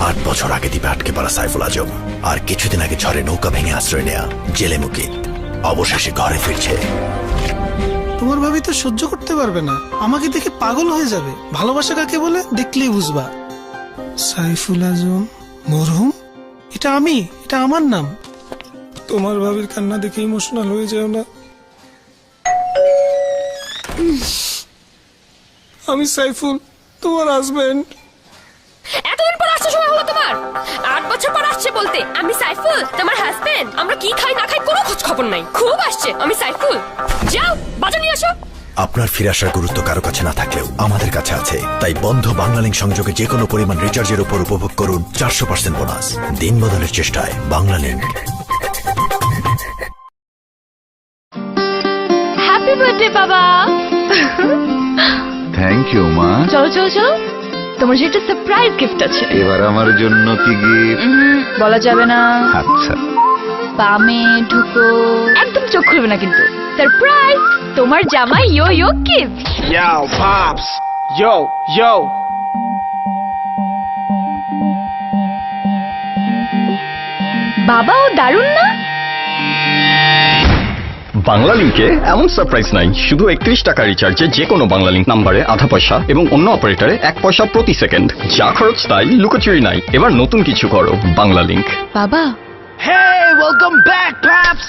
আট বছর আগে দ্বীপে আটকে পড়া সাইফুল আজম। আর কিছুদিন আগে ঝড়ে নৌকা ভেঙে আশ্রয় নেয়া জেলে মুকিত। অবশেষে ঘরে ফিরছে। তোমার ভাবি তো সহ্য করতে পারবে না। আমাকে দেখে পাগল হয়ে যাবে। ভালোবাসা কাকে বলে? দেখলেই বুঝবা। সাইফুল আজম, মরহুম? এটা আমি, এটা আমার নাম। তোমার ভাবির কান্না দেখে ইমোশনাল হয়ে যাও না। আমি সাইফুল, তোমার হাজবেন্ড এতদিন পর আসছে সময় হলো তোমার। আট বছর পর আসছে বলতে আমি সাইফুল তোমার হাজবেন্ড আমরা কি খাই না খাই কোনো খোঁজ খবর নাই। খুব আসছে আমি সাইফুল। যাও বাজার নিয়ে আসো। আপনার ফিরে আসার গুরুত্ব কারও কাছে না থাকলেও আমাদের কাছে আছে। তাই বন্ধ বাংলালিংক সংযোগে যে কোনো পরিমাণ রিচার্জের উপর উপভোগ করুন চারশো পার্সেন্ট বোনাস। দিন বদলের চেষ্টায় বাংলালিংক। হ্যাপি বার্থডে বাবা। থ্যাংক ইউ মা। চলো চলো চলো। তোমার যে একটা সারপ্রাইজ গিফট আছে। এবার আমার জন্য কি গিফট বলা যাবে না। আচ্ছা। বামে ঢুকো। একদম চোখ খুলবে না কিন্তু। সারপ্রাইজ তোমার জামাই yo yo gift Yo, Pops! Yo, yo! বাবাও দারুণ না? বাংলা লিঙ্কে এমন সারপ্রাইজ নাই। শুধু একত্রিশ টাকা রিচার্জে যে কোনো বাংলা লিঙ্ক নাম্বারে আধা পয়সা এবং অন্য অপারেটরে এক পয়সা প্রতি সেকেন্ড যা খরচ তাই লুকোচুরি নাই। এবার নতুন কিছু করো বাংলা লিঙ্ক বাবা। Hey, welcome back, Pops!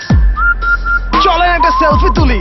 চলেন একটা সেলফি তুলি।